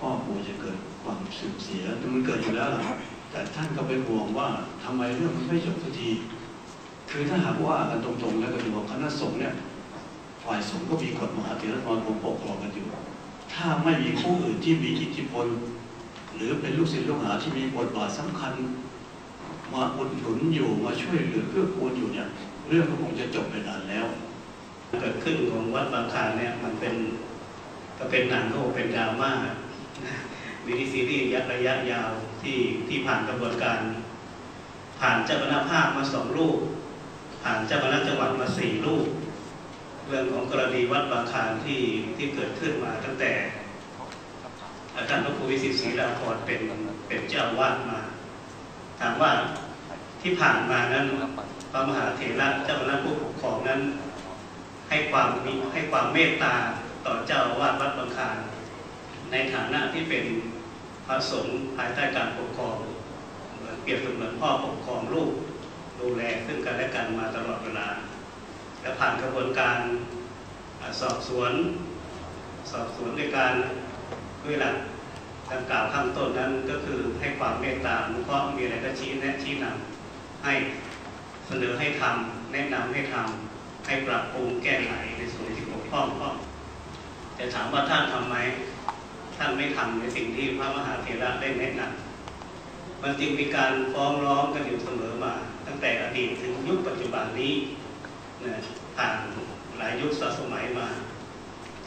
ก็กลัวจะเกิดความเสื่อมเสียแต่มันเกิดอยู่แล้วล่ะแต่ท่านก็เป็นห่วงว่าทำไมเรื่องมันไม่จบสักที คือถ้าหากว่ากันตรงๆ แล้วก็จะบอกคณะสงฆ์เนี่ยฝ่ายสงฆ์ก็มีกฎมหาเถรสมาคมปกครองกันอยู่ ถ้าไม่มีผู้อื่นที่มีอิทธิพล หรือเป็นลูกศิษย์ลูกหาที่มีบทบาทสำคัญ มาอุดหนุนอยู่มาช่วยเหลือเกื้อกูลอยู่เนี่ยเรื่องก็คงจะจบไปนานแล้ว เกิดขึ้นของวัดบางคานเนี่ยมันเป็นก็เป็นหนังโลกเป็นดราม่า วิดีซีรีส์ยักระยะยาวที่ที่ผ่านกระบวนการ ผ่านเจ้าคณะภาคมาสองรูป ผ่านเจ้าคณะจังหวัดมาสี่รูป เรื่องของกรณีวัดบางคานที่ที่เกิดขึ้นมาตั้งแต่ อาจารย์พระครูวิสิตศรีลาภรเป็นเป็นเจ้าวาดมา ถามว่าที่ผ่านมานั้นพระมหาเถระเจ้าคณะผู้ปกครองนั้น ให้ความมีให้ความเมตตาต่อเจ้าวาสวัดบางคาน ในฐานะที่เป็นพระสงฆ์ภายใต้การปกครองเหมือนเปรียบเสมือนพ่อปกครองลูกดูแลซึ่งกันและกันมาตลอดเวลา และผ่านกระบวนการสอบสวน สอบสวนในการด้วยหลักดังกล่าวข้างต้นนั้นก็คือให้ความเมตตาเคราะมีอะไรก็ชี้แนะชี้นำให้เสนอให้ทำแนะนำให้ทำให้ปรับปรุงแก้ไขในส่วนที่บกพร่องก็จะถามว่าท่านทำไหม ท่านไม่ทำในสิ่งที่พระมหาเถระได้แนะนำมันจึงมีการฟ้องร้องกันอยู่เสมอมา ตั้งแต่อดีตถึงยุคปัจจุบันนี้นะผ่านหลายยุคสมัยมา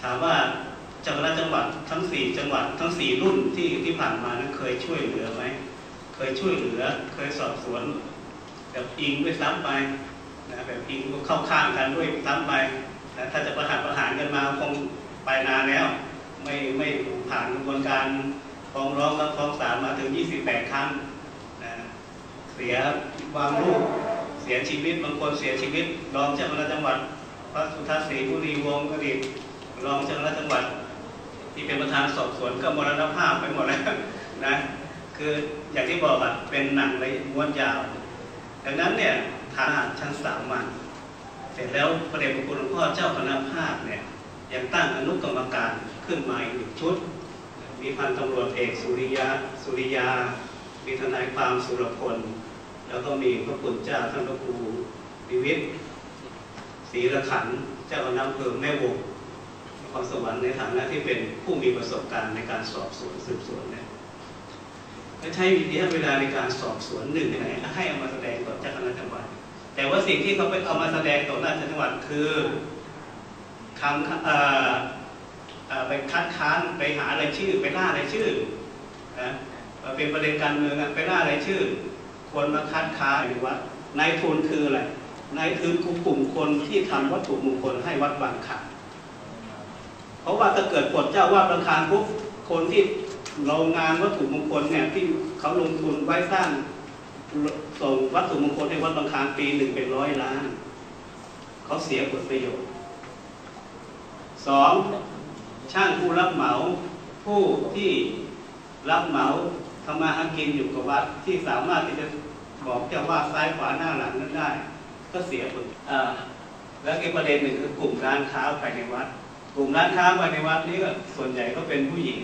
ถามว่าจังหวัดจังหวัดทั้งสี่จังหวัดทั้งสี่รุ่นที่ที่ผ่านมานั้นเคยช่วยเหลือไหมเคยช่วยเหลือเคยสอบสวนแบบอิงด้วยซ้ำไปนะแบบอิงเข้าข้างกันด้วยซ้ำไปนะถ้าจะประหารประหารกันมาคงไปนานแล้ว ไม่ไม่ผ่านกระบวนการฟ้องร้องและฟ้องศาลมาถึง 28 ครั้งนะเสียวางลูกเสียชีวิตบางคนเสียชีวิต รองเจ้าคณะจังหวัด พระสุทัศน์ศรีบุรีวงศ์อดีตรองเจ้าคณะจังหวัด ที่เป็นประธานสอบสวนก็มรณภาพไปหมดแล้วนะคืออย่างที่บอกอะเป็นหนังในม้วนยาว ดังนั้นเนี่ยฐานชั้นสามัญเสร็จแล้วพระเดชพระคุณหลวงพ่อเจ้าคณะภาคเนี่ยยังตั้งอนุกรรมการ ขึ้นมาอีกหนึ่งชุด มีพันตำรวจเอกสุริยะสุริยา มีทนายความสุรพล แล้วก็มีพระคุณเจ้าท่านพระครูวิวิทศรีระขันเจ้าคณะอำเภอแม่วงนครสวรรค์ในฐานะที่เป็นผู้มีประสบการณ์ในการสอบสวนสืบสวนเนี่ยและใช้วิธีเวลาในการสอบสวนหนึ่งไหนให้เอามาแสดงต่อเจ้าคณะจังหวัด แต่ว่าสิ่งที่เขาไปเอามาแสดงต่อหน้าจังหวัดคือคำอ่อเอ่อ ไปคัดค้านไปหาอะไรชื่อ ไปล่าอะไรชื่อนะเป็นประเด็นการเมืองอะไปล่าอะไรชื่อ คนมาคัดค้านหรือว่านายทุนคืออะไรนายทุนคือกลุ่มคนที่ทำวัตถุมงคลให้วัดบางขันเพราะว่าถ้าเกิดปลดเจ้าว่าประธานปุ๊บคนที่โรงงานวัตถุมงคลเนี่ยที่เขาลงทุนไว้สร้างส่งวัตถุมงคลให้วัดบางคลานปีหนึ่งเป็นร้อยล้าน เขาเสียผลประโยชน์สอง ช่างผู้รับเหมาผู้ที่รับเหมาทำมาหากินอยู่กับวัดที่สามารถที่จะบอกเจ้าว่าซ้ายขวาหน้าหลังนั้นได้ ก็เสียผลอ่าแล้วอีกประเด็นหนึ่งคือกลุ่มร้านค้าภายในวัด กลุ่มร้านค้าภายในวัดนี้ก็ส่วนใหญ่ก็เป็นผู้หญิง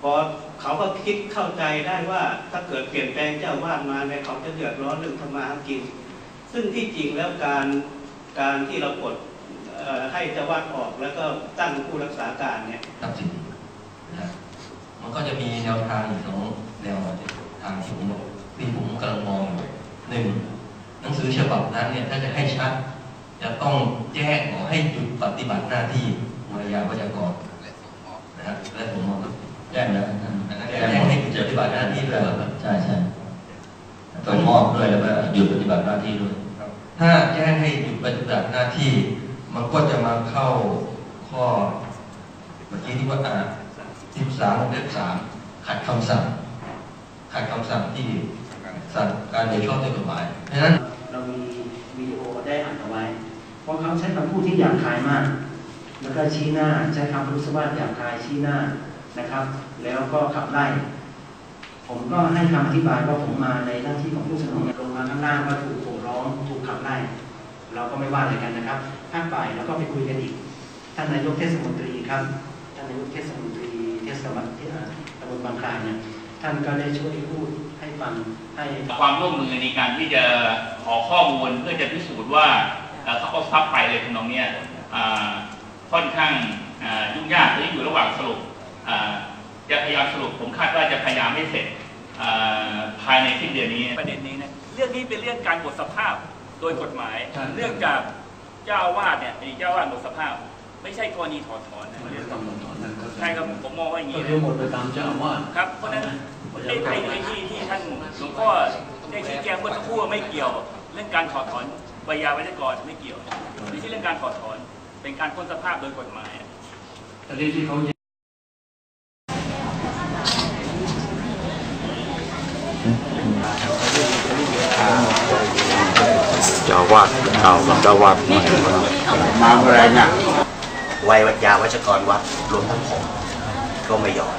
พอเขาก็คิดเข้าใจได้ว่าถ้าเกิดเปลี่ยนแปลงเจ้าวาดมาเนี่ยเขาจะเดือดร้อนเรื่องทำมาหากิน ซึ่งที่จริงแล้วการการที่เราปลด ให้เจ้าวาดออกแล้วก็ตั้งผู้รักษาการเนี่ยทรัพย์สินนะฮะมันก็จะมีแนวทางอีกสองแนวทางที่ผมบอกที่ผมกำลังมองอยู่หนึ่งหนังสือฉบับนั้นเนี่ยถ้าจะให้ชัด จะต้องแจ้งขอให้หยุดปฏิบัติหน้าที่มารยาวัจกรนะฮะและผมมองว่าแจ้งแล้วท่านอันนั้นแจ้งให้หยุดปฏิบัติหน้าที่ด้วยเหรอครับใช่ใช่ต้องมอบด้วยแล้วก็หยุดปฏิบัติหน้าที่ด้วยถ้าแจ้งให้หยุดปฏิบัติหน้าที่ มันก็จะมาเข้าข้อเมื่อกี้ที่ว่าอ่าที่สามเล็บสามขัดคำสั่ง ขัดคำสั่งที่สั่งการโดยชอบด้วยกฎหมายเพราะฉะนั้นเรามีวิดีโอได้อัดเอาไว้ เพราะเขาใช้คำพูดที่หยาบคายมาก แล้วก็ชี้หน้าใช้คำรู้สกว่าหยาบคายชี้หน้านะครับ แล้วก็ขับไล่ผมก็ให้คำอธิบายว่าผมมาในหน้าที่ของผู้สนับสนุนลงมาข้างล่างว่าถูกโห่ร้องถูกขับไล่ เรา ก็ไม่ว่าอะไรกันนะครับภาคบ่ายแล้วก็ไปคุยกันอีก ท่านนายกเทศมนตรีครับ ท่านนายกเทศมนตรีเทศบาลที่อ่าท่านก็ได้ช่วยพูดให้ฟังให้ความร่วมมือในการที่จะขอข้อมูลเพื่อจะพิสูจน์ว่าเอ่อเขาเอาทรัพย์ไปเลยทำนองเนี้ยอ่าค่อนข้างอ่ายุ่งยากและอยู่ระหว่างสรุปอ่าจะพยายามสรุปผมคาดว่าจะพยายามให้เสร็จอ่าภายในสิ้นเดือนนี้ประเด็นนี้นะเรื่องนี้เป็นเรื่องการหมดสภาพ โดยกฎหมายใช่เรื่องจากเจ้าอาวาสเนี่ยอดีตเจ้าอาวาสหมดสภาพ ไม่ใช่กรณีถอดถอนนะไม่ได้ต้องมาถอนนั่นก็ใช่ครับผมมองว่าอย่างก็นี้เดี๋ยวหมดไปตามเจ้าอาวาสครับเพราะฉะนั้นไอ้ไอ้ไอ้ที่ที่ท่านหลวงพ่อได้ชี้แจงเมื่อสักครู่ว่าไม่เกี่ยว เรื่องการถอดถอนวิยาวัจกรไม่เกี่ยวไม่ใช่เรื่องการถอดถอน เป็นการพ้นสภาพโดยกฎหมายแต่ที่ที่เขาาอาวาดเก่ากับเจ้าอาวาดใหม่มาเมื่อไรเนี่ยวัยวัจยาวัชกรวัดรวมทั้งผมก็ไม่ยอม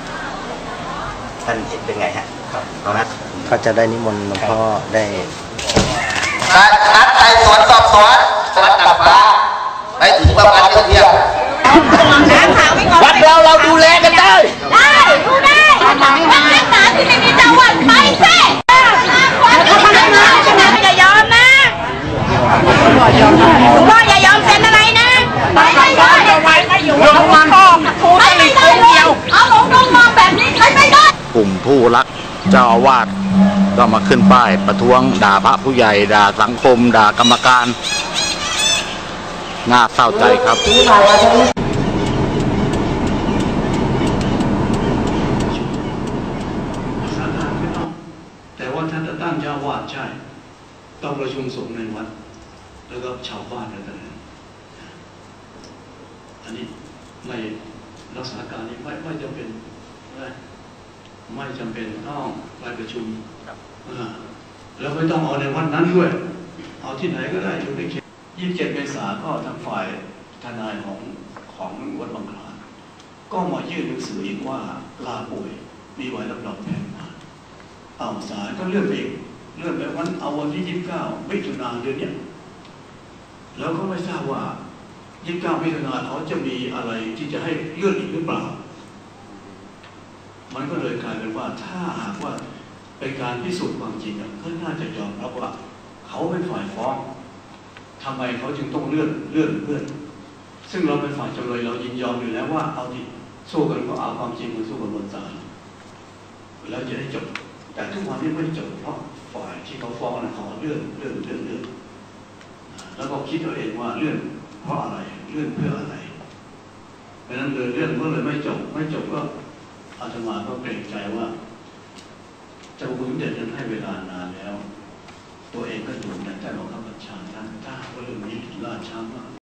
ท่านเห็นเป็นไงฮะครับตอนนั้นก็จะได้นิมนต์หลวงพ่อได้นัดไต่สวนสอบสวนสวนตัดฟ้าไปถึงประมาณเที่ยงวัดเราเราดูแลกันได้ ได้ดูได้วัดรักษาที่ไม่มีเจ้าวัดไปสิวัดรักษาที่ไม่อย่ายอมนะ หลวงพ่ออย่ายอมเป็นอะไรนะไปไม่ได้ไปไม่อยู่ลงมาถูไม่ได้เลยเอาหลวงลงมองแบบนี้ใช้ไม่ได้กลุ่มผู้รักเจ้าอาวาสก็มาขึ้นป้ายประท้วงด่าพระผู้ใหญ่ด่าสังคม ด่ากรรมการ น่าเศร้าใจครับ สาธารณไม่ต้องแต่ว่าท่านจะตั้งเจ้าอาวาสใช่ ต้องประชุมสงฆ์ในวัด แล้วก็ ชาวบ้านอะไรต่างๆอันนี้ไม่รักษาการนี้ไม่ไม่จำเป็นไม่ไม่จำเป็นต้องไปประชุมอ่าแล้วไม่ต้องเอาในวันนั้นด้วย เอาที่ไหนก็ได้อยู่ในเขตยี่สิบเจ็ดเมษาก็ทางฝ่ายทนายของของวัดบางคลานก็มายื่นหนังสืออีกว่าลาป่วยมีใบรับรองแพทย์มาเอาศาลก็เลื่อนไปอีกเลื่อนไปวันเอาวันที่ยี่สิบเก้ามิถุนาเดือนเนี้ย แล้วก็ไม่ทราบว่ายี่สิบเก้ามิถุนาเขาจะมีอะไรที่จะให้เลื่อนอีกหรือเปล่า มันก็เลยกลายเป็นว่าถ้าหากว่าเป็นการพิสูจน์ความจริงก็น่าจะยอมรับว่า เขาเป็นฝ่ายฟ้องทำไมเขาจึงต้องเลื่อนเลื่อนเลื่อน ซึ่งเราเป็นฝ่ายจำเลยเรายินยอมอยู่แล้วว่าเอาที่สู้กันก็เอาความจริงมาสู้กันบนศาลแล้วจะได้จบ แต่ทุกวันนี้ไม่จบเพราะฝ่ายที่เขาฟ้องนะเขาเลื่อนเลื่อนเลื่อนเลื่อน แล้วก็คิดเอาเองว่าเลื่อนเพราะอะไรเลื่อนเพื่ออะไรเพราะนั้นเลยเลื่อนก็เลยไม่จบ ไม่จบก็อาตมาก็เกรงใจว่าเจ้าคุณเด็ดนั้นให้เวลานานแล้ว ตัวเองก็อยู่ในใจของข้าพเจ้าท่านถ้ากว่าเรื่องนี้ล่าช้ามาก